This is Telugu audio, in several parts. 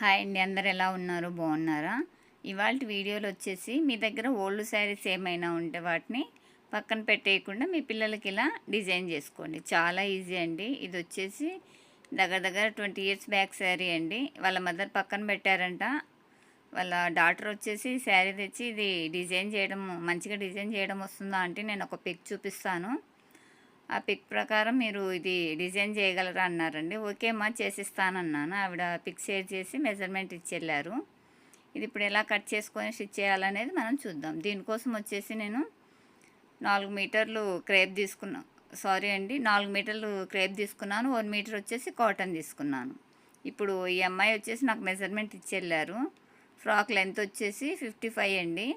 హాయ్ అండి. అందరు ఎలా ఉన్నారు? బాగున్నారా? ఇవాళ వీడియోలో వచ్చేసి మీ దగ్గర ఓల్డ్ శారీస్ ఏమైనా ఉంటే వాటిని పక్కన పెట్టేయకుండా మీ పిల్లలకి ఇలా డిజైన్ చేసుకోండి. చాలా ఈజీ అండి. ఇది వచ్చేసి దగ్గర దగ్గర ట్వంటీ ఇయర్స్ బ్యాక్ శారీ అండి. వాళ్ళ మదర్ పక్కన పెట్టారంట. వాళ్ళ డాటర్ వచ్చేసి శారీ తెచ్చి ఇది డిజైన్ చేయడం మంచిగా డిజైన్ చేయడం వస్తుందా అంటే నేను ఒక పిక్ చూపిస్తాను. ఆ పిక్ ప్రకారం మీరు ఇది డిజైన్ చేయగలరా అన్నారండి. ఓకే అమ్మా చేసిస్తానన్నాను. ఆవిడ పిక్ షేర్ చేసి మెజర్మెంట్ ఇచ్చి వెళ్ళారు ఇది ఇప్పుడు ఎలా కట్ చేసుకొని స్టిచ్ చేయాలనేది మనం చూద్దాం. దీనికోసం వచ్చేసి నేను నాలుగు మీటర్లు క్రేప్ తీసుకున్నా. సారీ అండి నాలుగు మీటర్లు క్రేప్ తీసుకున్నాను. వన్ మీటర్ వచ్చేసి కాటన్ తీసుకున్నాను. ఇప్పుడు ఈ అమ్మాయి వచ్చేసి నాకు మెజర్మెంట్ ఇచ్చి వెళ్ళారు ఫ్రాక్ లెంత్ వచ్చేసి ఫిఫ్టీ ఫైవ్ అండి.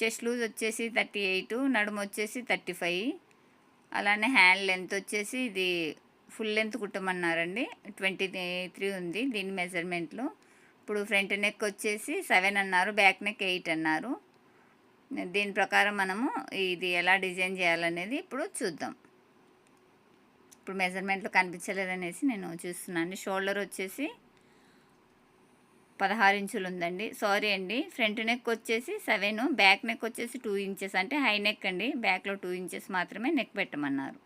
చెస్ట్ లూజ్ వచ్చేసి థర్టీ ఎయిట్ నడుము వచ్చేసి థర్టీ ఫైవ్. అలానే హ్యాండ్ లెంత్ వచ్చేసి ఇది ఫుల్ లెంత్ కుట్టమన్నారండి. ట్వంటీ త్రీ ఉంది దీని మెజర్మెంట్లు. ఇప్పుడు ఫ్రంట్ నెక్ వచ్చేసి సెవెన్ అన్నారు బ్యాక్ నెక్ ఎయిట్ అన్నారు. దీని ప్రకారం మనము ఇది ఎలా డిజైన్ చేయాలనేది ఇప్పుడు చూద్దాం. ఇప్పుడు మెజర్మెంట్లో కనిపించలేదనేసి నేను చూస్తున్నాను. షోల్డర్ వచ్చేసి పదహారు ఇంచులు ఉందండి. సారీ అండి. ఫ్రంట్ నెక్ వచ్చేసి సెవెన్ బ్యాక్ నెక్ వచ్చేసి టూ ఇంచెస్ అంటే హై నెక్ అండి. బ్యాక్లో టూ ఇంచెస్ మాత్రమే నెక్ పెట్టమన్నారు.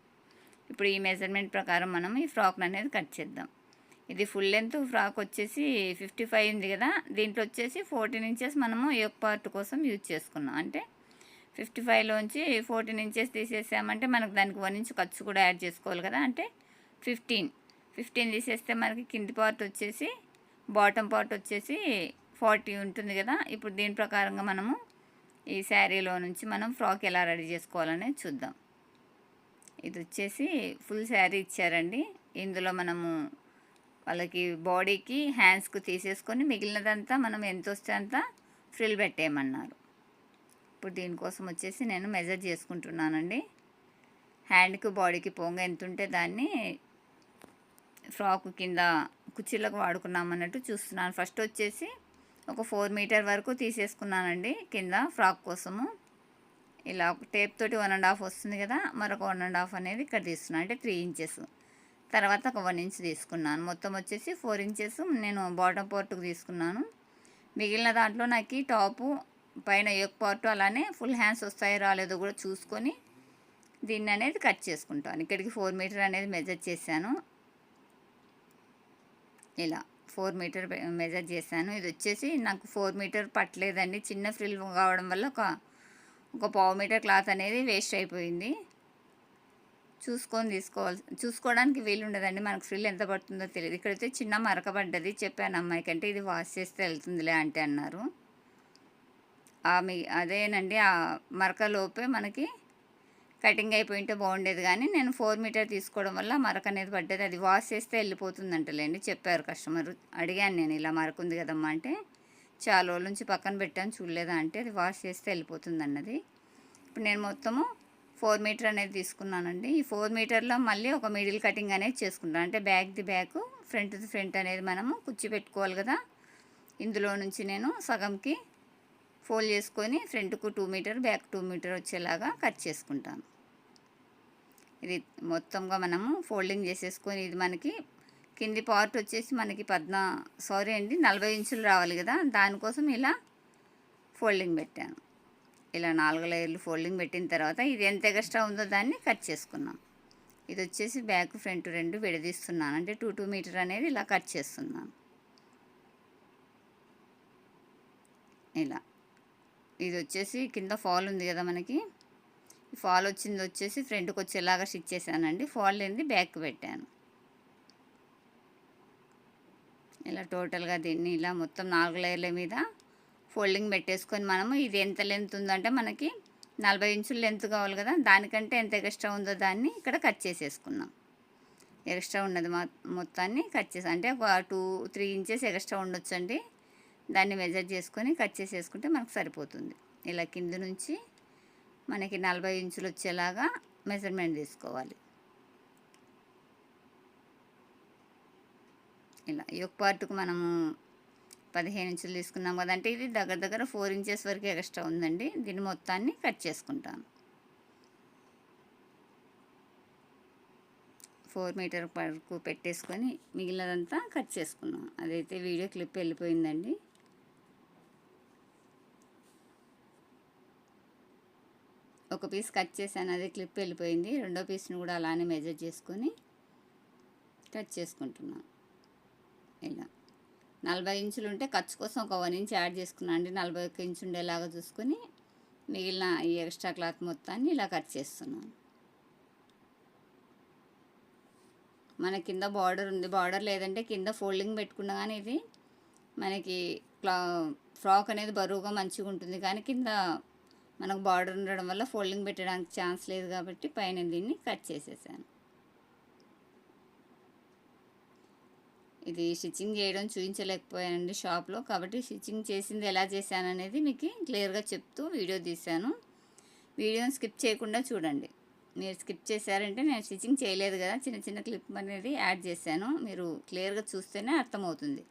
ఇప్పుడు ఈ మెజర్మెంట్ ప్రకారం మనం ఈ ఫ్రాక్ అనేది కట్ చేద్దాం. ఇది ఫుల్ లెంత్ ఫ్రాక్ వచ్చేసి ఫిఫ్టీ ఫైవ్ ఉంది కదా. దీంట్లో వచ్చేసి ఫోర్టీన్ ఇంచెస్ మనము యోక్ పార్ట్ కోసం యూజ్ చేసుకున్నాం. అంటే ఫిఫ్టీ ఫైవ్లోంచి ఫోర్టీన్ ఇంచెస్ తీసేసామంటే మనకు దానికి వన్ ఇంచ్ ఖర్చు కూడా యాడ్ చేసుకోవాలి కదా. అంటే ఫిఫ్టీన్ ఫిఫ్టీన్ తీసేస్తే మనకి కింది పార్ట్ వచ్చేసి బాటమ్ పార్ట్ వచ్చేసి ఫార్టీ ఉంటుంది కదా. ఇప్పుడు దీని ప్రకారంగా మనము ఈ శారీలో నుంచి మనం ఫ్రాక్ ఎలా రెడీ చేసుకోవాలనేది చూద్దాం. ఇది వచ్చేసి ఫుల్ శారీ ఇచ్చారండి. ఇందులో మనము వాళ్ళకి బాడీకి హ్యాండ్స్కు తీసేసుకొని మిగిలినదంతా మనం ఎంత వస్తే అంత ఫ్రిల్ పెట్టేయమన్నారు. ఇప్పుడు దీనికోసం వచ్చేసి నేను మెజర్ చేసుకుంటున్నానండి. హ్యాండ్కి బాడీకి పొంగ ఎంత ఉంటే దాన్ని ఫ్రాక్ కింద కుర్చీలకు వాడుకున్నాం అన్నట్టు చూస్తున్నాను. ఫస్ట్ వచ్చేసి ఒక ఫోర్ మీటర్ వరకు తీసేసుకున్నానండి కింద ఫ్రాక్ కోసము. ఇలా టేప్ తోటి వన్ అండ్ హాఫ్ వస్తుంది కదా మరొక వన్ అండ్ హాఫ్ అనేది ఇక్కడ తీసుకున్నాను అంటే త్రీ ఇంచెస్. తర్వాత ఒక వన్ ఇంచ్ తీసుకున్నాను. మొత్తం వచ్చేసి ఫోర్ ఇంచెస్ నేను బాటమ్ పార్ట్కు తీసుకున్నాను. మిగిలిన దాంట్లో నాకు టాపు పైన యొక్క పార్ట్ అలానే ఫుల్ హ్యాండ్స్ వస్తాయో రాలేదో కూడా చూసుకొని దీన్ని అనేది కట్ చేసుకుంటాను. ఇక్కడికి ఫోర్ మీటర్ అనేది మెజర్ చేశాను. ఇలా ఫోర్ మీటర్ మెజర్ చేశాను. ఇది వచ్చేసి నాకు ఫోర్ మీటర్ పట్టలేదండి. చిన్న ఫ్రిల్ కావడం వల్ల ఒక ఒక పావు మీటర్ క్లాత్ అనేది వేస్ట్ అయిపోయింది. చూసుకొని తీసుకోవాలి చూసుకోవడానికి వీలు ఉండదండి. మనకు ఫ్రిల్ ఎంత పడుతుందో తెలియదు. ఇక్కడైతే చిన్న మరక పడ్డది. చెప్పాను అమ్మాయికి అంటే ఇది వాష్ చేస్తే వెళ్తుందిలే అంటే అన్నారు. మీ అదేనండి. ఆ మరకలోపే మనకి కటింగ్ అయిపోయింటే బాగుండేది కానీ నేను ఫోర్ మీటర్ తీసుకోవడం వల్ల మరక అనేది పడ్డది. అది వాష్ చేస్తే వెళ్ళిపోతుందంటలేండి చెప్పారు కస్టమర్. అడిగాను నేను ఇలా మరక ఉంది కదమ్మా అంటే చాలా రోజుల నుంచి పక్కన పెట్టాను చూడలేదా అంటే అది వాష్ చేస్తే వెళ్ళిపోతుంది అన్నది ఇప్పుడు నేను మొత్తము ఫోర్ మీటర్ అనేది తీసుకున్నానండి. ఈ ఫోర్ మీటర్లో మళ్ళీ ఒక మిడిల్ కటింగ్ అనేది చేసుకుంటాను. అంటే బ్యాక్ది బ్యాక్ ఫ్రంట్ది ఫ్రంట్ అనేది మనము కుచ్చి పెట్టుకోవాలి కదా. ఇందులో నుంచి నేను సగంకి ఫోల్డ్ చేసుకొని ఫ్రంట్కు two metre back two metre వచ్చేలాగా కట్ చేసుకుంటాను. ఇది మొత్తంగా మనము ఫోల్డింగ్ చేసేసుకొని ఇది మనకి కింది పార్ట్ వచ్చేసి మనకి పద్నా సారీ అండి నలభై ఇంచులు రావాలి కదా దానికోసం ఇలా ఫోల్డింగ్ పెట్టాను. ఇలా నాలుగు లేయర్లు ఫోల్డింగ్ పెట్టిన తర్వాత ఇది ఎంత ఎక్స్ట్రా ఉందో దాన్ని కట్ చేసుకున్నాం. ఇది వచ్చేసి బ్యాక్ ఫ్రంట్ రెండు విడదీస్తున్నాను. అంటే టూ టూ మీటర్ అనేది ఇలా కట్ చేస్తున్నాను. ఇలా. ఇది వచ్చేసి కింద ఫాల్ ఉంది కదా మనకి. ఫాల్ వచ్చింది వచ్చేసి ఫ్రంట్కి వచ్చేలాగా స్టిచ్ చేశానండి. ఫాల్ లేనిది బ్యాక్ పెట్టాను. ఇలా టోటల్గా దీన్ని ఇలా మొత్తం నాలుగు లేయర్ల మీద ఫోల్డింగ్ పెట్టేసుకొని మనము ఇది ఎంత లెంత్ ఉందంటే మనకి నలభై ఇంచుల లెంత్ కావాలి కదా. దానికంటే ఎంత ఎక్స్ట్రా ఉందో దాన్ని ఇక్కడ కట్ చేసేసుకున్నాం. ఎక్స్ట్రా ఉన్నది మొత్తాన్ని కట్ చేసి. అంటే ఒక టూ త్రీ ఇంచెస్ ఎక్స్ట్రా ఉండొచ్చండి. దాన్ని మెజర్ చేసుకొని కట్ చేసేసుకుంటే మనకు సరిపోతుంది. ఇలా కింద నుంచి మనకి నలభై ఇంచులు వచ్చేలాగా మెజర్మెంట్ తీసుకోవాలి. ఇలా యొక్క పార్ట్కు మనము పదిహేను ఇంచులు తీసుకున్నాం కదంటే ఇది దగ్గర దగ్గర ఫోర్ ఇంచెస్ వరకు ఎక్స్ట్రా ఉందండి. దీన్ని మొత్తాన్ని కట్ చేసుకుంటాను. ఫోర్ మీటర్ వరకు పెట్టేసుకొని మిగిలినదంతా కట్ చేసుకున్నాం. అదైతే వీడియో క్లిప్ వెళ్ళిపోయిందండి. ఒక పీస్ కట్ చేశాను అదే క్లిప్ వెళ్ళిపోయింది. రెండో పీస్ని కూడా అలానే మెజర్ చేసుకొని కట్ చేసుకుంటున్నాను ఇలా. నలభై ఇంచులు ఉంటే ఖర్చు కోసం ఒక వన్ ఇంచ్ యాడ్ చేసుకున్నాను అండి నలభై ఒక్క ఇంచు ఉండేలాగా చూసుకొని మిగిలిన ఈ ఎక్స్ట్రా క్లాత్ మొత్తాన్ని ఇలా కట్ చేస్తున్నాను మన కింద బార్డర్ ఉంది. బార్డర్ లేదంటే కింద ఫోల్డింగ్ పెట్టుకున్నా కానీ ఇది మనకి క్లా ఫ్రాక్ అనేది బరువుగా మంచిగా ఉంటుంది కానీ కింద మనకు బార్డర్ ఉండడం వల్ల ఫోల్డింగ్ పెట్టడానికి ఛాన్స్ లేదు కాబట్టి పైన దీన్ని కట్ చేసేసాను. ఇది స్టిచ్చింగ్ చేయడం చూపించలేకపోయానండి షాప్లో కాబట్టి స్టిచ్చింగ్ చేసింది ఎలా చేశాను అనేది మీకు క్లియర్గా చెప్తూ వీడియో తీశాను. వీడియోని స్కిప్ చేయకుండా చూడండి. మీరు స్కిప్ చేశారంటే నేను స్టిచ్చింగ్ చేయలేదు కదా చిన్న చిన్న క్లిప్ అనేది యాడ్ చేశాను. మీరు క్లియర్గా చూస్తేనే అర్థమవుతుంది.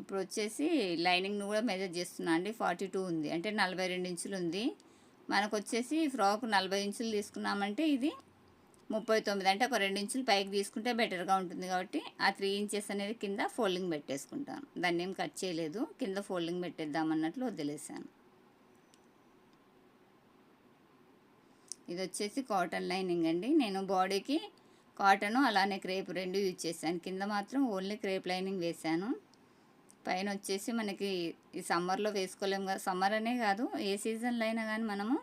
ఇప్పుడు వచ్చేసి లైనింగ్ను కూడా మెజర్ చేస్తున్నా అండి. ఫార్టీ టూ ఉంది. అంటే నలభై రెండు ఇంచులు ఉంది. మనకు వచ్చేసి ఫ్రాక్ నలభై ఇంచులు తీసుకున్నామంటే ఇది ముప్పై తొమ్మిది. అంటే ఒక రెండు ఇంచులు పైకి తీసుకుంటే బెటర్గా ఉంటుంది కాబట్టి ఆ త్రీ ఇంచెస్ అనేది కింద ఫోల్డింగ్ పెట్టేసుకుంటాను. దాన్ని ఏం కట్ చేయలేదు. కింద ఫోల్డింగ్ పెట్టేద్దామన్నట్లు వదిలేసాను ఇది వచ్చేసి కాటన్ లైనింగ్ అండి. నేను బాడీకి కాటను అలానే క్రేప్ రెండు యూజ్ చేశాను. కింద మాత్రం ఓన్లీ క్రేప్ లైనింగ్ వేశాను. పైన వచ్చేసి మనకి ఈ సమ్మర్లో వేసుకోలేము కదా సమ్మర్ అనే కాదు ఏ సీజన్లో అయినా కానీ మనము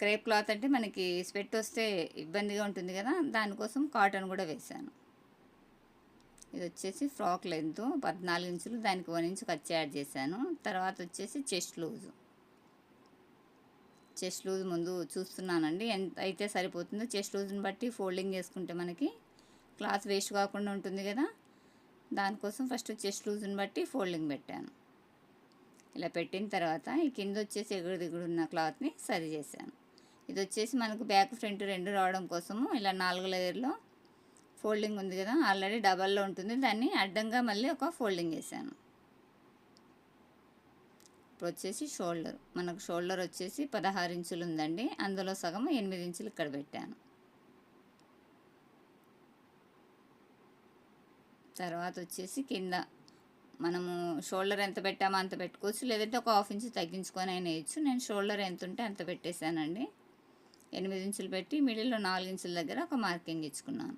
క్రేప్ క్లాత్ అంటే మనకి స్వెట్ వస్తే ఇబ్బందిగా ఉంటుంది కదా దానికోసం కాటన్ కూడా వేశాను. ఇది వచ్చేసి ఫ్రాక్ లెంత్ పద్నాలుగు ఇంచులు దానికి వన్ ఇంచు కట్ యాడ్ చేశాను. తర్వాత వచ్చేసి చెస్ట్ లూజు. చెస్ట్ లూజ్ ముందు చూస్తున్నానండి ఎంత అయితే సరిపోతుందో చెస్ట్ లూజ్ని బట్టి ఫోల్డింగ్ చేసుకుంటే మనకి క్లాత్ వేస్ట్ కాకుండా ఉంటుంది కదా దానికోసం ఫస్ట్ చెస్ట్ లూజ్ని బట్టి ఫోల్డింగ్ పెట్టాను. ఇలా పెట్టిన తర్వాత ఈ కింద వచ్చేసి ఎగుడు దిగుడు ఉన్న క్లాత్ని సరి చేశాను. ఇది వచ్చేసి మనకు బ్యాక్ ఫ్రంట్ రెండు రావడం కోసము ఇలా నాలుగు లేయర్లో ఫోల్డింగ్ ఉంది కదా ఆల్రెడీ డబల్లో ఉంటుంది. దాన్ని అడ్డంగా మళ్ళీ ఒక ఫోల్డింగ్ వేసాను ఇప్పుడు వచ్చేసి షోల్డర్ మనకు షోల్డర్ వచ్చేసి పదహారు ఇంచులు ఉందండి. అందులో సగం ఎనిమిది ఇంచులు ఇక్కడ పెట్టాను. తర్వాత వచ్చేసి కింద మనము షోల్డర్ ఎంత పెట్టామో అంత పెట్టుకోవచ్చు. లేదంటే ఒక హాఫ్ ఇంచ్ తగ్గించుకొని అయినా వేయచ్చు. నేను షోల్డర్ ఎంత ఉంటే అంత పెట్టేశానండి. ఎనిమిది ఇంచులు పెట్టి మిడిల్లో నాలుగు ఇంచుల దగ్గర ఒక మార్కింగ్ ఇచ్చుకున్నాను.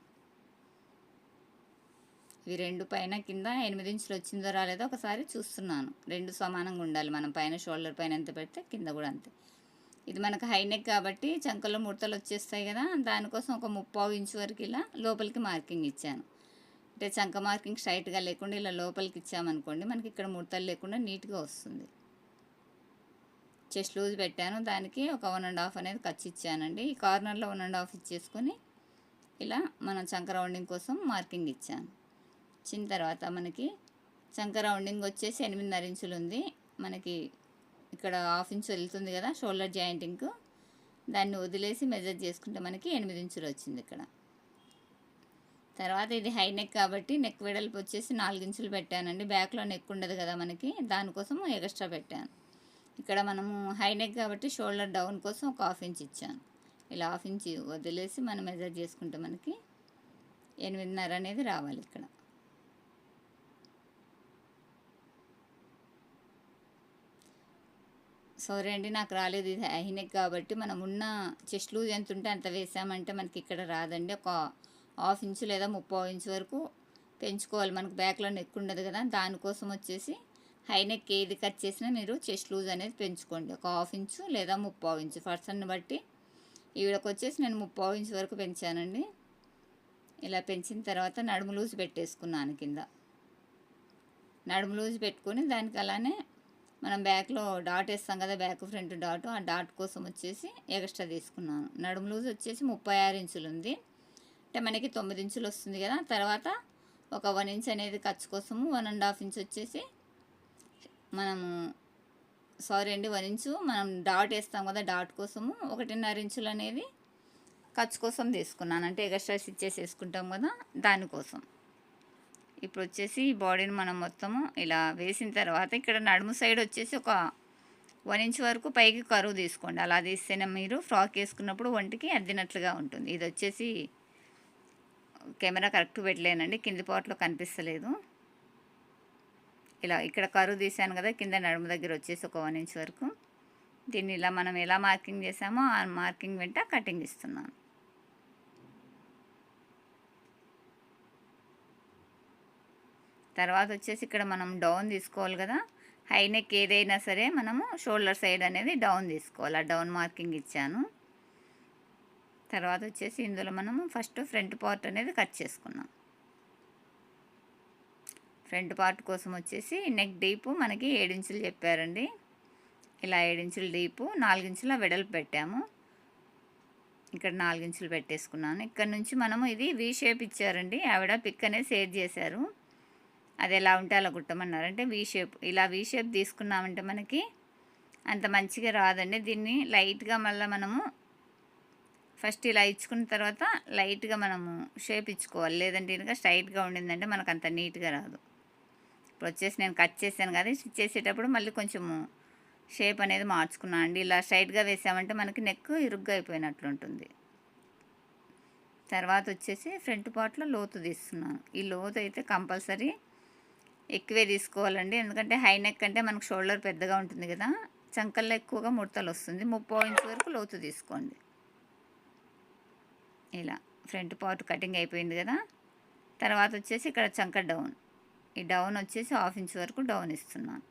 ఇవి రెండు పైన కింద ఎనిమిది ఇంచులు వచ్చిందో రాలేదో ఒకసారి చూస్తున్నాను. రెండు సమానంగా ఉండాలి. మనం పైన షోల్డర్ పైన ఎంత పెడితే కింద కూడా అంతే. ఇది మనకు హైనెక్ కాబట్టి చంకల్లో ముడతలు వచ్చేస్తాయి కదా దానికోసం ఒక ముప్పావు ఇంచు వరకు ఇలా లోపలికి మార్కింగ్ ఇచ్చాను. అంటే చంక మార్కింగ్ స్ట్రైట్గా లేకుండా ఇలా లోపలికి ఇచ్చామనుకోండి మనకి ఇక్కడ ముడతలు లేకుండా నీట్గా వస్తుంది. చెస్ట్ లూజ్ పెట్టాను దానికి ఒక వన్ అండ్ హాఫ్ అనేది ఖర్చు ఇచ్చానండి. ఈ కార్నర్లో వన్ అండ్ హాఫ్ ఇచ్చేసుకొని ఇలా మనం చంక రౌండింగ్ కోసం మార్కింగ్ ఇచ్చాను. ఇచ్చిన తర్వాత మనకి చంక రౌండింగ్ వచ్చేసి ఎనిమిదిన్నర ఇంచులు ఉంది. మనకి ఇక్కడ హాఫ్ ఇంచు వెళ్తుంది కదా షోల్డర్ జాయింటింగ్కు. దాన్ని వదిలేసి మెజర్ చేసుకుంటే మనకి ఎనిమిది ఇంచులు వచ్చింది ఇక్కడ. తర్వాత ఇది హై నెక్ కాబట్టి నెక్ వెడల్పు వచ్చేసి నాలుగించులు పెట్టానండి. బ్యాక్లో నెక్ ఉండదు కదా మనకి. దానికోసం ఎక్స్ట్రా పెట్టాను. ఇక్కడ మనము హై నెక్ కాబట్టి షోల్డర్ డౌన్ కోసం ఒక హాఫ్ ఇంచ్ ఇచ్చాను. ఇలా హాఫ్ ఇంచ్ వదిలేసి మనం మెజర్ చేసుకుంటే మనకి ఎనిమిదిన్నర అనేది రావాలి ఇక్కడ. సారీ అండి నాకు రాలేదు ఇది హై నెక్ కాబట్టి మనం ఉన్న చెస్ట్ లూజ్ ఎంత ఉంటే అంత వేసామంటే మనకి ఇక్కడ రాదండి. ఒక హాఫ్ ఇంచు లేదా ముప్పై ఇంచు వరకు పెంచుకోవాలి. మనకు బ్యాక్లో నెక్ ఉండదు కదా దానికోసం వచ్చేసి హై నెక్ ఏది కట్ చేసినా మీరు చెస్ట్ లూజ్ అనేది పెంచుకోండి. ఒక హాఫ్ ఇంచు లేదా ముప్పై ఇంచు. పర్సన్ని బట్టి ఈవిడకు వచ్చేసి నేను ముప్పై ఇంచు వరకు పెంచానండి. ఇలా పెంచిన తర్వాత నడుము లూజ్ పెట్టేసుకున్నాను కింద. నడుము లూజ్ పెట్టుకొని దానికి అలానే మనం బ్యాక్లో డాట్ వేస్తాం కదా బ్యాక్ ఫ్రంట్ డాట్ ఆ డాట్ కోసం వచ్చేసి ఎక్స్ట్రా తీసుకున్నాను. నడుము లూజ్ వచ్చేసి ముప్పై ఆరు ఇంచులు ఉంది. అంటే మనకి తొమ్మిది ఇంచులు వస్తుంది కదా తర్వాత ఒక వన్ ఇంచ్ అనేది ఖర్చు కోసము వన్ అండ్ హాఫ్ ఇంచ్ వచ్చేసి మనము సారీ అండి వన్ ఇంచు మనం డాట్ వేస్తాం కదా డాట్ కోసము ఒకటిన్నర ఇంచులు అనేది ఖర్చు కోసం తీసుకున్నాను. అంటే ఎగస్ట్రా స్టిచ్చెస్ వేసుకుంటాం కదా దానికోసం ఇప్పుడు వచ్చేసి ఈ బాడీని మనం మొత్తము ఇలా వేసిన తర్వాత ఇక్కడ నడుము సైడ్ వచ్చేసి ఒక వన్ ఇంచ్ వరకు పైకి కరువు తీసుకోండి. అలా తీస్తేనే మీరు ఫ్రాక్ వేసుకున్నప్పుడు ఒంటికి అద్దినట్లుగా ఉంటుంది. ఇది వచ్చేసి కెమెరా కరెక్ట్ పెట్టలేనండి కింది పాట్లో కనిపిస్తలేదు. ఇలా ఇక్కడ కరువు తీసాను కదా కింద నడుము దగ్గర వచ్చేసి ఒక వన్ ఇంచ్ వరకు. దీన్ని ఇలా మనం ఎలా మార్కింగ్ చేసామో ఆ మార్కింగ్ వెంట కటింగ్ ఇస్తున్నాను. తర్వాత వచ్చేసి ఇక్కడ మనం డౌన్ తీసుకోవాలి కదా హై నెక్ ఏదైనా సరే మనము షోల్డర్ సైడ్ అనేది డౌన్ తీసుకోవాలి. ఆ డౌన్ మార్కింగ్ ఇచ్చాను. తర్వాత వచ్చేసి ఇందులో మనము ఫస్ట్ ఫ్రంట్ పార్ట్ అనేది కట్ చేసుకున్నాం. ఫ్రంట్ పార్ట్ కోసం వచ్చేసి నెక్ డీపు మనకి ఏడించులు చెప్పారండి. ఇలా ఏడించులు డీపు నాలుగించుల వెడల్పు పెట్టాము. ఇక్కడ నాలుగించులు పెట్టేసుకున్నాను. ఇక్కడ నుంచి మనము ఇది వీ షేప్ ఇచ్చారండి. ఆవిడ పిక్ అనేది షేర్ చేశారు. అది ఎలా ఉంటే అలా కుట్టమన్నారు. అంటే వీ షేప్ ఇలా వీ షేప్ తీసుకున్నామంటే మనకి అంత మంచిగా రాదండి. దీన్ని లైట్గా మళ్ళీ మనము ఫస్ట్ ఇలా ఇచ్చుకున్న తర్వాత లైట్గా మనము షేప్ ఇచ్చుకోవాలి. లేదంటే ఇంకా స్ట్రైట్గా ఉండిందంటే మనకు అంత నీట్గా రాదు. ఇప్పుడు వచ్చేసి నేను కట్ చేశాను కదా స్టిచ్ చేసేటప్పుడు మళ్ళీ కొంచెము షేప్ అనేది మార్చుకున్నాను అండి. ఇలా స్ట్రైట్గా వేసామంటే మనకి నెక్ ఇరుగ్గా అయిపోయినట్లు ఉంటుంది. తర్వాత వచ్చేసి ఫ్రంట్ పార్ట్లో లోతు తీస్తున్నాను. ఈ లోతు అయితే కంపల్సరీ ఎక్కువే తీసుకోవాలండి. ఎందుకంటే హై నెక్ అంటే మనకు షోల్డర్ పెద్దగా ఉంటుంది కదా చంకల్లో ఎక్కువగా ముడతలు వస్తుంది. ముప్పై ఇంచ్ వరకు లోతు తీసుకోండి. ఇలా ఫ్రంట్ పార్ట్ కటింగ్ అయిపోయింది కదా. తర్వాత వచ్చేసి ఇక్కడ చంక డౌన్. ఈ డౌన్ వచ్చేసి హాఫ్ ఇంచ్ వరకు డౌన్ ఇస్తున్నాను.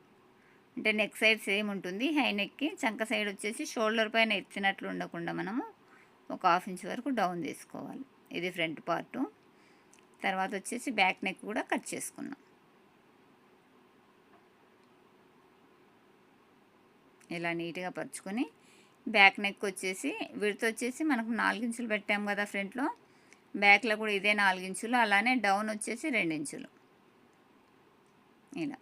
అంటే నెక్ సైడ్ సేమ్ ఉంటుంది. హై నెక్కి చంక సైడ్ వచ్చేసి షోల్డర్ పైన ఎత్తినట్లు ఉండకుండా మనము ఒక హాఫ్ ఇంచ్ వరకు డౌన్ తీసుకోవాలి. ఇది ఫ్రంట్ పార్టు. తర్వాత వచ్చేసి బ్యాక్ నెక్ కూడా కట్ చేసుకున్నాం ఇలా నీట్గా పరుచుకొని బ్యాక్ నెక్ వచ్చేసి విడత వచ్చేసి మనకు నాలుగించులు పెట్టాం కదా ఫ్రంట్లో. బ్యాక్లో కూడా ఇదే నాలుగించులు అలానే డౌన్ వచ్చేసి రెండించులు ఇలా.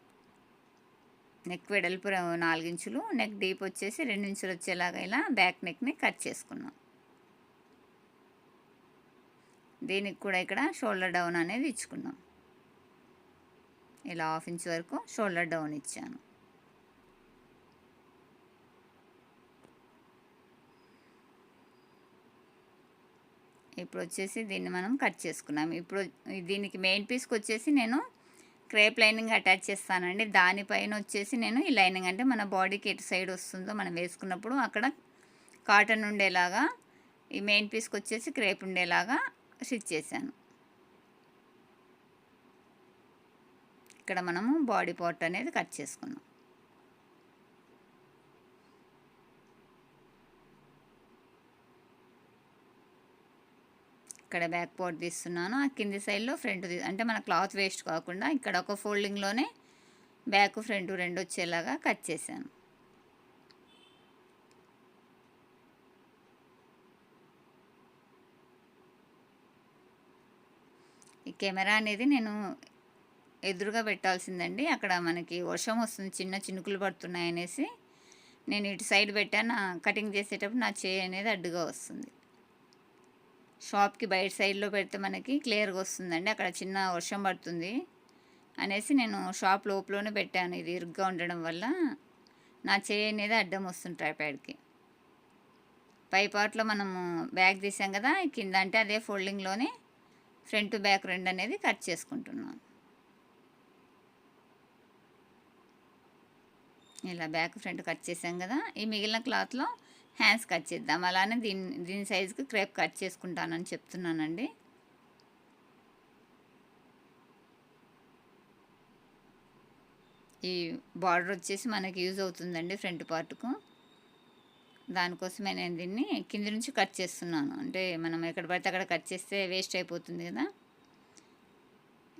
నెక్ వెడల్పు నాలుగించులు నెక్ డీప్ వచ్చేసి రెండించులు వచ్చేలాగా ఇలా బ్యాక్ నెక్ని కట్ చేసుకున్నాం. దీనికి కూడా ఇక్కడ షోల్డర్ డౌన్ అనేది ఇచ్చుకున్నాం. ఇలా హాఫ్ ఇంచ్ వరకు షోల్డర్ డౌన్ ఇచ్చాను. ఇప్పుడు వచ్చేసి దీన్ని మనం కట్ చేసుకున్నాం. ఇప్పుడు దీనికి మెయిన్ పీస్కి వచ్చేసి నేను క్రేప్ లైనింగ్ అటాచ్ చేస్తానండి. దానిపైన వచ్చేసి నేను ఈ లైనింగ్ అంటే మన బాడీకి ఎటు సైడ్ వస్తుందో మనం వేసుకున్నప్పుడు అక్కడ కాటన్ ఉండేలాగా ఈ మెయిన్ పీస్కి వచ్చేసి క్రేప్ ఉండేలాగా స్టిచ్ చేశాను. ఇక్కడ మనము బాడీ పార్ట్ అనేది కట్ చేసుకున్నాం. ఇక్కడ బ్యాక్ పార్ట్ తీస్తున్నాను. ఆ కింది సైడ్లో ఫ్రంట్ అంటే మన క్లాత్ వేస్ట్ కాకుండా ఇక్కడ ఒక ఫోల్డింగ్లోనే బ్యాక్ ఫ్రంట్ రెండు వచ్చేలాగా కట్ చేశాను. ఈ కెమెరా అనేది నేను ఎదురుగా పెట్టాల్సిందండి. అక్కడ మనకి వర్షం వస్తుంది చిన్న చినుకులు పడుతున్నాయి అనేసి నేను ఇటు సైడ్ పెట్టాను. కటింగ్ చేసేటప్పుడు నా చేయి అనేది అడ్డుగా వస్తుంది. షాప్కి బయట సైడ్లో పెడితే మనకి క్లియర్గా వస్తుందండి. అక్కడ చిన్న వర్షం పడుతుంది అనేసి నేను షాప్ లోపలనే పెట్టాను. ఇది ఇరుగ్గా ఉండడం వల్ల నా చేయి అనేది అడ్డం వస్తుంది ట్రైప్యాడ్కి. పై పార్ట్లో మనము బ్యాగ్ తీసాం కదా కింద అంటే అదే ఫోల్డింగ్లోనే ఫ్రంట్ బ్యాక్ రెండు అనేది కట్ చేసుకుంటున్నాను ఇలా బ్యాక్ ఫ్రంట్ కట్ చేసాం కదా. ఈ మిగిలిన క్లాత్లో హ్యాండ్స్ కట్ చేద్దాం. అలానే దీని దీని సైజుకి క్రేప్ కట్ చేసుకుంటానని చెప్తున్నానండి. ఈ బార్డర్ వచ్చేసి మనకి యూజ్ అవుతుందండి ఫ్రంట్ పార్ట్కు. దానికోసమే నేను దీన్ని కింది నుంచి కట్ చేస్తున్నాను. అంటే మనం ఎక్కడ పడితే అక్కడ కట్ చేస్తే వేస్ట్ అయిపోతుంది కదా.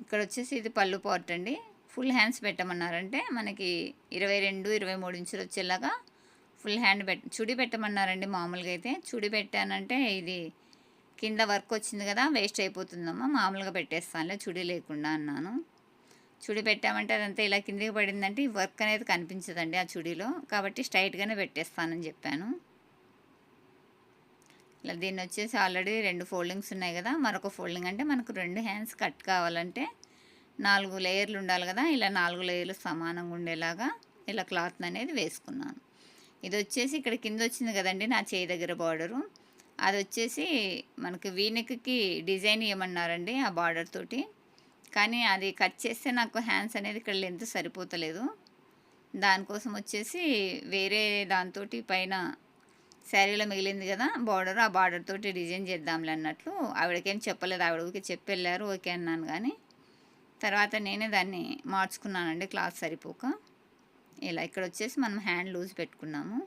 ఇక్కడ వచ్చేసి ఇది పళ్ళు పార్ట్ అండి. ఫుల్ హ్యాండ్స్ పెట్టమన్నారంటే మనకి ఇరవై రెండు ఇరవై మూడు ఇంచులు వచ్చేలాగా ఫుల్ హ్యాండ్ పెట్ చుడి పెట్టమన్నారండి మామూలుగా అయితే. చుడి పెట్టానంటే ఇది కింద వర్క్ వచ్చింది కదా వేస్ట్ అయిపోతుందమ్మా. మామూలుగా పెట్టేస్తానులే చుడి లేకుండా అన్నాను. చుడి పెట్టామంటే అదంతా ఇలా కిందికి పడిందంటే ఈ వర్క్ అనేది కనిపించదండి ఆ చుడిలో. కాబట్టి స్ట్రైట్గానే పెట్టేస్తానని చెప్పాను. ఇలా దీన్ని వచ్చేసి ఆల్రెడీ రెండు ఫోల్డింగ్స్ ఉన్నాయి కదా మరొక ఫోల్డింగ్ అంటే మనకు రెండు హ్యాండ్స్ కట్ కావాలంటే నాలుగు లేయర్లు ఉండాలి కదా ఇలా నాలుగు లేయర్లు సమానంగా ఉండేలాగా ఇలా క్లాత్ అనేది వేసుకున్నాను. ఇది వచ్చేసి ఇక్కడ కింద వచ్చింది కదండి నా చేయి దగ్గర బార్డరు. అది వచ్చేసి మనకి వీనెక్కి డిజైన్ ఇవ్వమన్నారండి ఆ బార్డర్ తోటి. కానీ అది కట్ చేస్తే నాకు హ్యాండ్స్ అనేది ఇక్కడ లెంత్ సరిపోతలేదు. దానికోసం వచ్చేసి వేరే దాంతో పైన శారీలో మిగిలింది కదా బార్డర్ ఆ బార్డర్ తోటి డిజైన్ చేద్దాంలే అన్నట్లు. ఆవిడకేం చెప్పలేదు ఆవిడ ఊరికే చెప్పి వెళ్ళారు ఓకే అన్నాను కానీ తర్వాత నేనే దాన్ని మార్చుకున్నానండి క్లాత్ సరిపోక. ఇలా ఇక్కడ వచ్చేసి మనం హ్యాండ్ లూజ్ పెట్టుకున్నాము.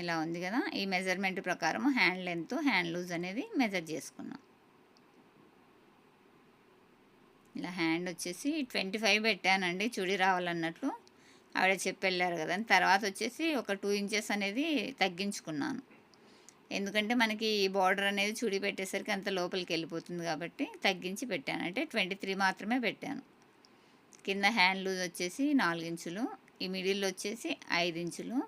ఇలా ఉంది కదా. ఈ మెజర్మెంట్ ప్రకారం హ్యాండ్ లెంత్ హ్యాండ్ లూజ్ అనేది మెజర్ చేసుకున్నాం. ఇలా హ్యాండ్ వచ్చేసి ట్వంటీ ఫైవ్ పెట్టానండి చుడి రావాలన్నట్లు. ఆవిడ చెప్పి వెళ్ళారు కదా. తర్వాత వచ్చేసి ఒక టూ ఇంచెస్ అనేది తగ్గించుకున్నాను. ఎందుకంటే మనకి ఈ బార్డర్ అనేది చుడి పెట్టేసరికి అంత లోపలికి వెళ్ళిపోతుంది కాబట్టి తగ్గించి పెట్టాను. అంటే ట్వంటీ త్రీ మాత్రమే పెట్టాను. కింద హ్యాండ్ లూజ్ వచ్చేసి నాలుగు ఇంచులు ఈ మిడిల్ వచ్చేసి ఐదు ఇంచులు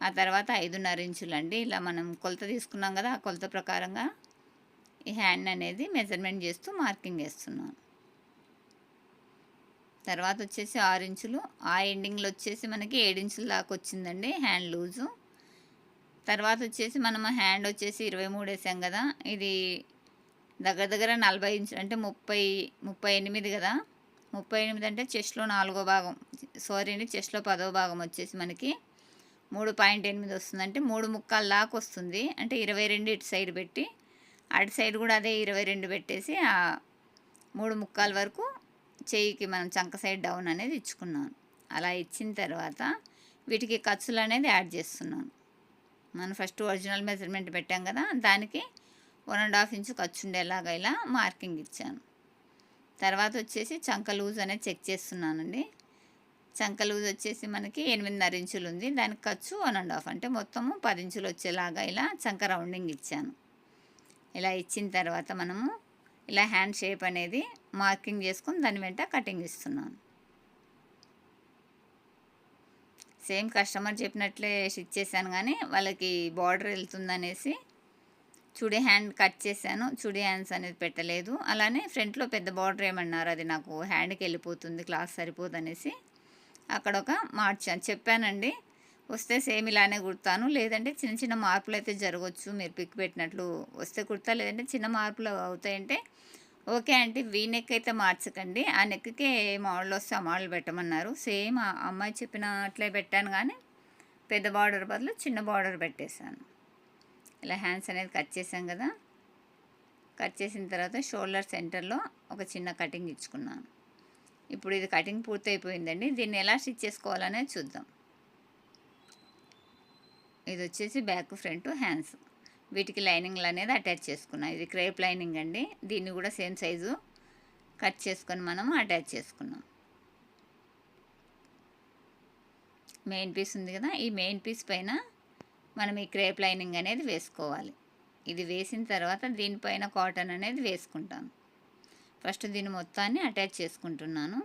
ఆ తర్వాత ఐదున్నర ఇంచులు అండి ఇలా మనం కొలత తీసుకున్నాం కదా ఆ కొలత ప్రకారంగా ఈ హ్యాండ్ అనేది మెజర్మెంట్ చేస్తూ మార్కింగ్ వేస్తున్నాను తర్వాత వచ్చేసి ఆరు ఇంచులు ఆ ఎండింగ్లో వచ్చేసి మనకి ఏడించుల దాకా వచ్చిందండి హ్యాండ్ లూజు. తర్వాత వచ్చేసి మనం హ్యాండ్ వచ్చేసి ఇరవై మూడు వేసాం కదా ఇది దగ్గర దగ్గర నలభై ఇంచు అంటే ముప్పై ముప్పై ఎనిమిది కదా ముప్పై ఎనిమిది అంటే చెస్ట్లో నాలుగో భాగం. సారీ అండి చెస్ట్లో పదో భాగం వచ్చేసి మనకి మూడు పాయింట్ ఎనిమిది వస్తుంది. అంటే మూడు ముక్కలు దాకా వస్తుంది. అంటే ఇరవై రెండు ఇటు సైడ్ పెట్టి అటు సైడ్ కూడా అదే ఇరవై రెండు పెట్టేసి ఆ మూడు ముక్కాల వరకు చేయికి మనం చంక సైడ్ డౌన్ అనేది ఇచ్చుకున్నాను. అలా ఇచ్చిన తర్వాత వీటికి ఖర్చులు అనేది యాడ్ చేస్తున్నాను. మనం ఫస్ట్ ఒరిజినల్ మెజర్మెంట్ పెట్టాం కదా దానికి వన్ అండ్ హాఫ్ ఇంచు ఖర్చు ఉండేలాగా ఇలా మార్కింగ్ ఇచ్చాను. తర్వాత వచ్చేసి చంక లూజ్ అనేది చెక్ చేస్తున్నానండి. చంక లూజ్ వచ్చేసి మనకి ఎనిమిదిన్నర ఇంచులు ఉంది. దానికి ఖర్చు వన్ అండ్ హాఫ్ అంటే మొత్తము పది ఇంచులు వచ్చేలాగా ఇలా చంక రౌండింగ్ ఇచ్చాను. ఇలా ఇచ్చిన తర్వాత మనము ఇలా హ్యాండ్ షేప్ అనేది మార్కింగ్ చేసుకొని దాని వెంట కటింగ్ ఇస్తున్నాను. సేమ్ కస్టమర్ చెప్పినట్లే స్టిచ్ చేశాను కానీ వాళ్ళకి బార్డర్ వెళ్తుందనేసి చుడి హ్యాండ్ కట్ చేశాను. చుడి హ్యాండ్స్ అనేది పెట్టలేదు. అలానే ఫ్రంట్లో పెద్ద బార్డర్ ఏమన్నారు? అది నాకు హ్యాండ్కి వెళ్ళిపోతుంది క్లాస్ సరిపోదు అనేసి. అక్కడ ఒక మార్చాను. చెప్పానండి వస్తే సేమ్ ఇలానే కుడతాను. లేదంటే చిన్న చిన్న మార్పులు అయితే జరగవచ్చు మీరు పిక్ పెట్టినట్లు వస్తే కుడతా. లేదంటే చిన్న మార్పులు అవుతాయంటే ఓకే అంటే వీ నెక్ అయితే మార్చకండి. ఆ నెక్కే ఏ మోడల్ వస్తే ఆ మోడల్ పెట్టమన్నారు. సేమ్ ఆ అమ్మాయి చెప్పినట్లే పెట్టాను కానీ పెద్ద బార్డర్ బదులు చిన్న బార్డర్ పెట్టేశాను. ఇలా హ్యాండ్స్ అనేది కట్ చేసాం కదా. కట్ చేసిన తర్వాత షోల్డర్ సెంటర్లో ఒక చిన్న కటింగ్ ఇచ్చుకున్నాను. ఇప్పుడు ఇది కటింగ్ పూర్తయిపోయిందండి. దీన్ని ఎలా స్టిచ్ చేసుకోవాలనేది చూద్దాం. ఇది వచ్చేసి బ్యాక్ ఫ్రంట్ హ్యాండ్స్. వీటికి లైనింగ్లు అనేది అటాచ్ చేసుకున్నాం. ఇది క్రేప్ లైనింగ్ అండి. దీన్ని కూడా సేమ్ సైజు కట్ చేసుకొని మనం అటాచ్ చేసుకున్నాం. మెయిన్ పీస్ ఉంది కదా. ఈ మెయిన్ పీస్ పైన మనం ఈ క్రేప్ లైనింగ్ అనేది వేసుకోవాలి. ఇది వేసిన తర్వాత దీనిపైన కాటన్ అనేది వేసుకుంటాను. ఫస్ట్ దీని మొత్తాన్ని అటాచ్ చేసుకుంటున్నాను.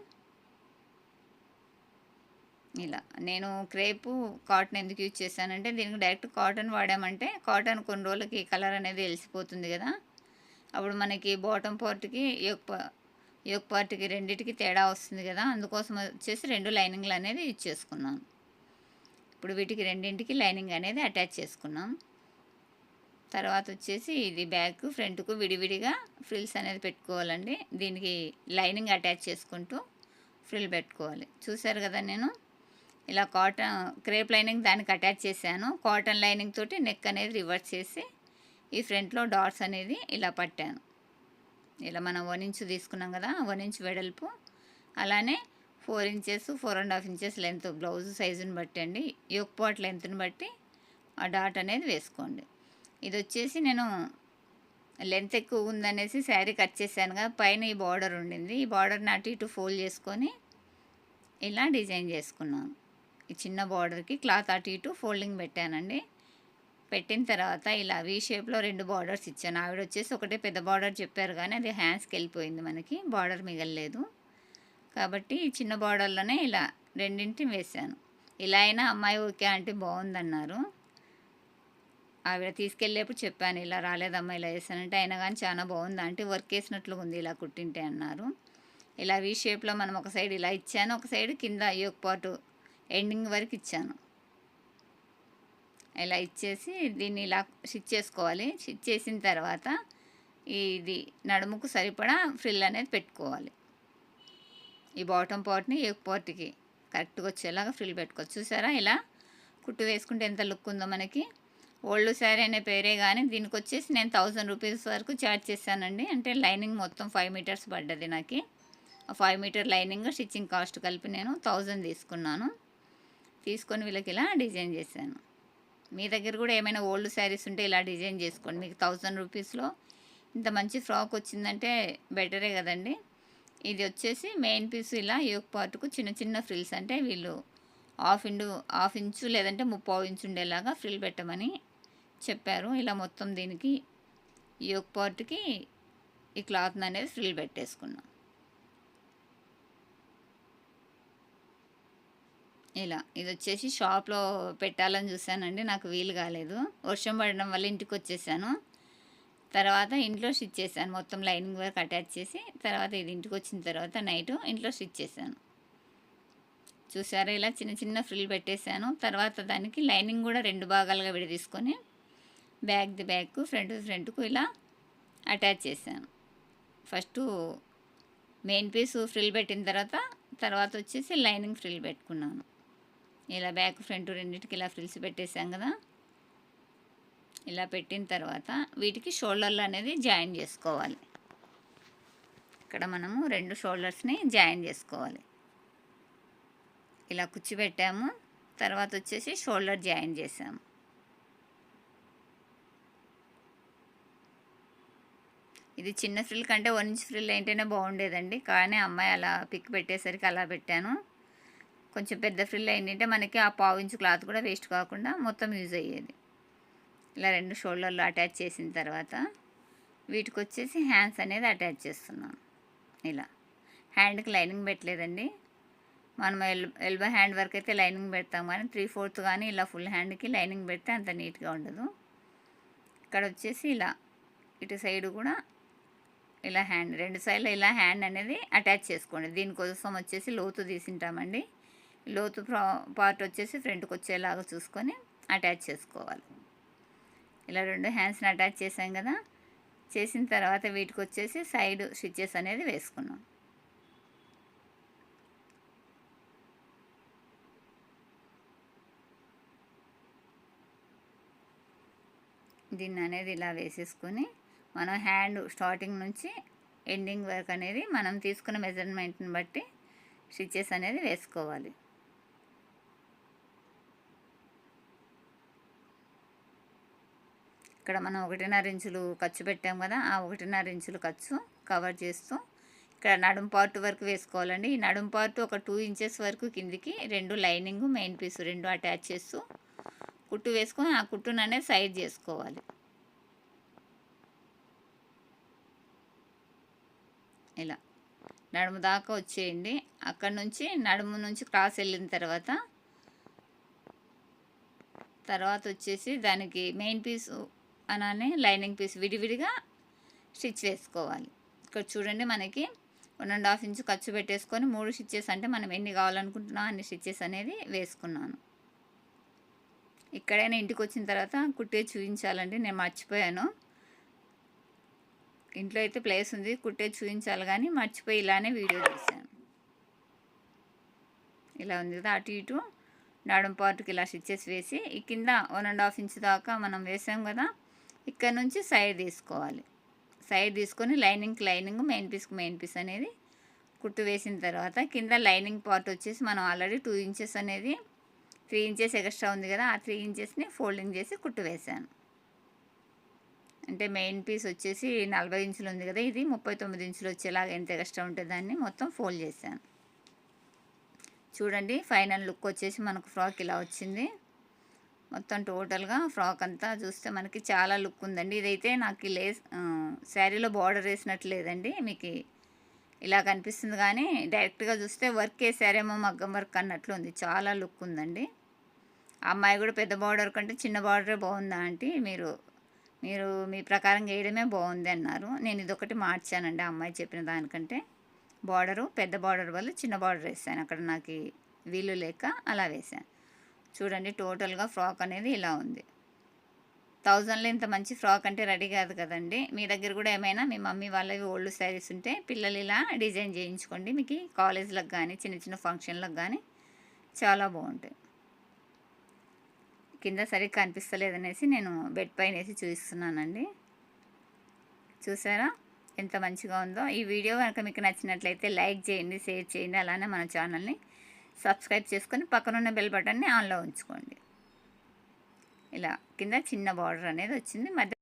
ఇలా. నేను క్రేపు కాటన్ ఎందుకు యూజ్ చేశానంటే దీనికి డైరెక్ట్ కాటన్ వాడామంటే కాటన్ కొన్ని రోజులకి కలర్ అనేది వెలిసిపోతుంది కదా. అప్పుడు మనకి బాటమ్ పార్ట్కి యొక్క యోక్ పార్ట్కి రెండింటికి తేడా వస్తుంది కదా. అందుకోసం వచ్చేసి రెండు లైనింగ్లు అనేది యూజ్ చేసుకున్నాను. ఇప్పుడు వీటికి రెండింటికి లైనింగ్ అనేది అటాచ్ చేసుకున్నాం. తర్వాత వచ్చేసి ఇది బ్యాక్ ఫ్రంట్కు విడివిడిగా ఫ్రిల్స్ అనేది పెట్టుకోవాలండి. దీనికి లైనింగ్ అటాచ్ చేసుకుంటూ ఫ్రిల్ పెట్టుకోవాలి. చూసారు కదా నేను? ఇలా కాటన్ క్రేప్ లైనింగ్ దానికి అటాచ్ చేశాను. కాటన్ లైనింగ్ తోటి నెక్ అనేది రివర్స్ చేసి ఈ ఫ్రంట్లో డాట్స్ అనేది ఇలా పట్టాను. ఇలా మనం వన్ ఇంచు తీసుకున్నాం కదా? వన్ ఇంచు వెడల్పు. అలానే four inches four and half inches length blouse సైజుని బట్టి అండి. యోక్ పాట్ లెంత్ని బట్టి ఆ డాట్ అనేది వేసుకోండి. ఇది వచ్చేసి నేను లెంత్ ఎక్కువ ఉందనేసి శారీ కట్ చేశాను కదా పైన ఈ బార్డర్ ఉండింది. ఈ బార్డర్ని అటు ఇటు ఫోల్డ్ చేసుకొని ఇలా డిజైన్ చేసుకున్నాను. ఈ చిన్న బార్డర్కి క్లాత్ అటు ఇటు ఫోల్డింగ్ పెట్టానండి. పెట్టిన తర్వాత ఇలా వీ షేప్లో రెండు బార్డర్స్ ఇచ్చాను. ఆవిడ వచ్చేసి ఒకటే పెద్ద బార్డర్ చెప్పారు కానీ అది హ్యాండ్స్కి వెళ్ళిపోయింది మనకి బార్డర్ మిగలలేదు. కాబట్టి చిన్న బార్డర్లోనే ఇలా రెండింటిని వేసాను ఇలా అయినా అమ్మాయి ఓకే అంటే బాగుందన్నారు. ఆవిడ తీసుకెళ్ళేప్పుడు చెప్పాను ఇలా రాలేదమ్మా ఇలా వేసానంటే అయినా కానీ చాలా బాగుంది. అంటే వర్క్ వేసినట్లుగా ఉంది ఇలా కుట్టింటే అన్నారు. ఇలా వీ షేప్లో మనం ఒక సైడ్ ఇలా ఇచ్చాను ఒక సైడ్ కింద యోక్ పాటు ఎండింగ్ వరకు ఇచ్చాను. ఇలా ఇచ్చేసి దీన్ని ఇలా స్టిచ్ చేసుకోవాలి. స్టిచ్ చేసిన తర్వాత ఇది నడుముకు సరిపడా ఫ్రిల్ అనేది పెట్టుకోవాలి. ఈ బాటమ్ పార్ట్ని ఏ పార్ట్కి కరెక్ట్గా వచ్చేలాగా ఫ్రిల్ పెట్టుకోవచ్చు. చూసారా ఇలా? కుట్టు వేసుకుంటే ఎంత లుక్ ఉందో మనకి. ఓల్డ్ శారీ అనే పేరే కానీ దీనికి వచ్చేసి నేను థౌజండ్ రూపీస్ వరకు చార్జ్ చేశానండి. అంటే లైనింగ్ మొత్తం ఫైవ్ మీటర్స్ పడ్డది నాకు. ఆ five metre lining stitching cost కలిపి నేను థౌజండ్ తీసుకున్నాను. తీసుకొని వీళ్ళకి ఇలా డిజైన్ చేశాను. మీ దగ్గర కూడా ఏమైనా ఓల్డ్ శారీస్ ఉంటే ఇలా డిజైన్ చేసుకోండి. మీకు థౌజండ్ రూపీస్లో ఇంత మంచి ఫ్రాక్ వచ్చిందంటే బెటరే కదండి. ఇది వచ్చేసి మెయిన్ పీస్ ఇలా యోక్ పార్ట్కు చిన్న చిన్న ఫ్రిల్స్. అంటే వీళ్ళు హాఫ్ ఇండు హాఫ్ ఇంచు లేదంటే ముప్పావు ఇంచు ఉండేలాగా ఫ్రిల్ పెట్టమని చెప్పారు. ఇలా మొత్తం దీనికి యోక్ పార్ట్కి ఈ క్లాత్ అనేది ఫ్రిల్ పెట్టేసుకున్నాం. ఇలా ఇది వచ్చేసి షాప్లో పెట్టాలని చూశానండి. నాకు వీలు కాలేదు. వర్షం పడడం వల్ల ఇంటికి వచ్చేసాను. తర్వాత ఇంట్లో స్టిచ్ చేశాను. మొత్తం లైనింగ్ వర్క్ అటాచ్ చేసి తర్వాత ఇది ఇంటికి వచ్చిన తర్వాత నైట్ ఇంట్లో స్టిచ్ చేశాను. చూసారా? ఇలా చిన్న చిన్న ఫ్రిల్ పెట్టేశాను. తర్వాత దానికి లైనింగ్ కూడా రెండు భాగాలుగా విడదీసుకొని బ్యాక్ది బ్యాక్ ఫ్రంట్ ఫ్రంట్కు ఇలా అటాచ్ చేశాను. ఫస్ట్ మెయిన్ పీస్ ఫ్రిల్ పెట్టిన తర్వాత తర్వాత వచ్చేసి లైనింగ్ ఫ్రిల్ పెట్టుకున్నాను. ఇలా బ్యాక్ ఫ్రంట్ రెండింటికి ఇలా ఫ్రిల్స్ పెట్టేశాను కదా? ఇలా పెట్టిన తర్వాత వీటికి షోల్డర్లు అనేది జాయిన్ చేసుకోవాలి. ఇక్కడ మనము రెండు షోల్డర్స్ని జాయిన్ చేసుకోవాలి. ఇలా కుచ్చిపెట్టాము తర్వాత వచ్చేసి షోల్డర్ జాయిన్ చేసాము. ఇది చిన్న ఫ్రిల్ కంటే వన్ ఇంచ్ ఫ్రిల్ ఏంటనే బాగుండేదండి. కానీ అమ్మాయి అలా పిక్ పెట్టేసరికి అలా పెట్టాను. కొంచెం పెద్ద ఫ్రిల్ ఏంటంటే మనకి ఆ పావు ఇంచు క్లాత్ కూడా వేస్ట్ కాకుండా మొత్తం యూజ్ అయ్యేది. ఇలా రెండు షోల్డర్లు అటాచ్ చేసిన తర్వాత వీటికి వచ్చేసి హ్యాండ్స్ అనేది అటాచ్ చేస్తున్నాను ఇలా. హ్యాండ్కి లైనింగ్ పెట్టలేదండి. మనం ఎల్ ఎల్బో హ్యాండ్ వరకు అయితే లైనింగ్ పెడతాం కానీ త్రీ ఫోర్త్ కానీ ఇలా ఫుల్ హ్యాండ్కి లైనింగ్ పెడితే అంత నీట్గా ఉండదు. ఇక్కడ వచ్చేసి ఇలా. ఇటు సైడ్ కూడా ఇలా హ్యాండ్ రెండు సైడ్లో ఇలా హ్యాండ్ అనేది అటాచ్ చేసుకోండి. దీనికోసం వచ్చేసి లోతు తీసింటామండి. లోతు పార్ట్ వచ్చేసి ఫ్రంట్కి వచ్చేలాగా చూసుకొని అటాచ్ చేసుకోవాలి. ఇలా రెండు హ్యాండ్స్ని అటాచ్ చేసాం కదా. చేసిన తర్వాత వీటికి వచ్చేసి సైడ్ స్టిచ్చెస్ అనేది వేసుకున్నాం. దీన్ని అనేది ఇలా వేసేసుకొని మనం హ్యాండ్ స్టార్టింగ్ నుంచి ఎండింగ్ వర్క్ అనేది మనం తీసుకున్న మెజర్మెంట్ని బట్టి స్టిచ్చెస్ అనేది వేసుకోవాలి. ఇక్కడ మనం ఒకటిన్నర ఇంచులు ఖర్చు పెట్టాం కదా ఆ ఒకటిన్నర ఇంచులు ఖర్చు కవర్ చేస్తూ ఇక్కడ నడుం పార్ట్ వరకు వేసుకోవాలండి. ఈ నడుం పార్ట్ ఒక టూ ఇంచెస్ వరకు కిందికి రెండు లైనింగ్ మెయిన్ పీస్ రెండు అటాచ్ చేస్తూ కుట్టు వేసుకొని ఆ కుట్టుననే సైడ్ చేసుకోవాలి. ఇలా నడుము దాకా వచ్చేయండి. అక్కడ నుంచి నడుము నుంచి క్రాస్ వెళ్ళిన తర్వాత తర్వాత వచ్చేసి దానికి మెయిన్ పీసు అలానే లైనింగ్ పీస్ విడివిడిగా స్టిచ్ వేసుకోవాలి ఇక్కడ చూడండి మనకి వన్ అండ్ హాఫ్ ఇంచు ఖర్చు పెట్టేసుకొని మూడు స్టిచ్చెస్ అంటే మనం ఎన్ని కావాలనుకుంటున్నాం అన్ని స్టిచ్చెస్ అనేది వేసుకున్నాను. ఇక్కడైనా ఇంటికి వచ్చిన తర్వాత కుట్టే చూపించాలండి నేను మర్చిపోయాను. ఇంట్లో అయితే ప్లేస్ ఉంది కుట్టే చూపించాలి కానీ మర్చిపోయి ఇలానే వీడియో తీశాను. ఇలా ఉంది కదా అటు ఇటు నడుం పాటుకి ఇలా స్టిచ్చెస్ వేసి ఈ కింద వన్ అండ్ హాఫ్ ఇంచ్ దాకా మనం వేసాం కదా ఇక్కడ నుంచి సైడ్ తీసుకోవాలి. సైడ్ తీసుకొని లైనింగ్కి లైనింగ్ మెయిన్ పీస్కి మెయిన్ పీస్ అనేది కుట్టు వేసిన తర్వాత కింద లైనింగ్ పార్ట్ వచ్చేసి మనం ఆల్రెడీ టూ ఇంచెస్ అనేది త్రీ ఇంచెస్ ఎక్స్ట్రా ఉంది కదా ఆ త్రీ ఇంచెస్ని ఫోల్డింగ్ చేసి కుట్టు వేసాను. అంటే మెయిన్ పీస్ వచ్చేసి నలభై ఇంచులు ఉంది కదా ఇది ముప్పై తొమ్మిది ఇంచులు వచ్చేలాగా ఎంత ఎక్స్ట్రా ఉంటుంది దాన్ని మొత్తం ఫోల్డ్ చేశాను. చూడండి ఫైనల్ లుక్ వచ్చేసి మనకు ఫ్రాక్ ఇలా వచ్చింది. మొత్తం టోటల్గా ఫ్రాక్ అంతా చూస్తే మనకి చాలా లుక్ ఉందండి. ఇదైతే నాకు లేస్ శారీలో బార్డర్ వేసినట్టు లేదండి. మీకు ఇలా కనిపిస్తుంది కానీ డైరెక్ట్గా చూస్తే వర్క్ వేసారేమో మగ్గం వర్క్ అన్నట్లు ఉంది. చాలా లుక్ ఉందండి. అమ్మాయి కూడా పెద్ద బార్డర్ కంటే చిన్న బార్డరే బాగుందా అంటే మీరు మీరు మీ ప్రకారం వేయడమే బాగుంది అన్నారు. నేను ఇదొకటి మార్చానండి అమ్మాయి చెప్పిన దానికంటే. బార్డరు పెద్ద బార్డర్ వల్ల చిన్న బార్డర్ వేసాను. అక్కడ నాకు వీలు లేక అలా వేసాను. చూడండి టోటల్గా ఫ్రాక్ అనేది ఇలా ఉంది. థౌజండ్లో ఇంత మంచి ఫ్రాక్ అంటే రెడీ కాదు కదండి. మీ దగ్గర కూడా ఏమైనా మీ మమ్మీ వాళ్ళవి ఓల్డ్ శారీస్ ఉంటే పిల్లలు ఇలా డిజైన్ చేయించుకోండి. మీకు కాలేజ్లకు కానీ చిన్న చిన్న ఫంక్షన్లకు కానీ చాలా బాగుంటాయి. కింద సరిగ్గా కనిపిస్తలేదనేసి నేను బెడ్ పైన వేసి చూపిస్తున్నానండి చూసారా? ఎంత మంచిగా ఉందో. ఈ వీడియో కనుక మీకు నచ్చినట్లయితే లైక్ చేయండి షేర్ చేయండి. అలానే మన ఛానల్ని సబ్స్క్రైబ్ చేసుకొని పక్కనున్న బెల్ బటన్ని ఆన్లో ఉంచుకోండి. ఇలా కింద చిన్న బార్డర్ అనేది వచ్చింది. మధ్య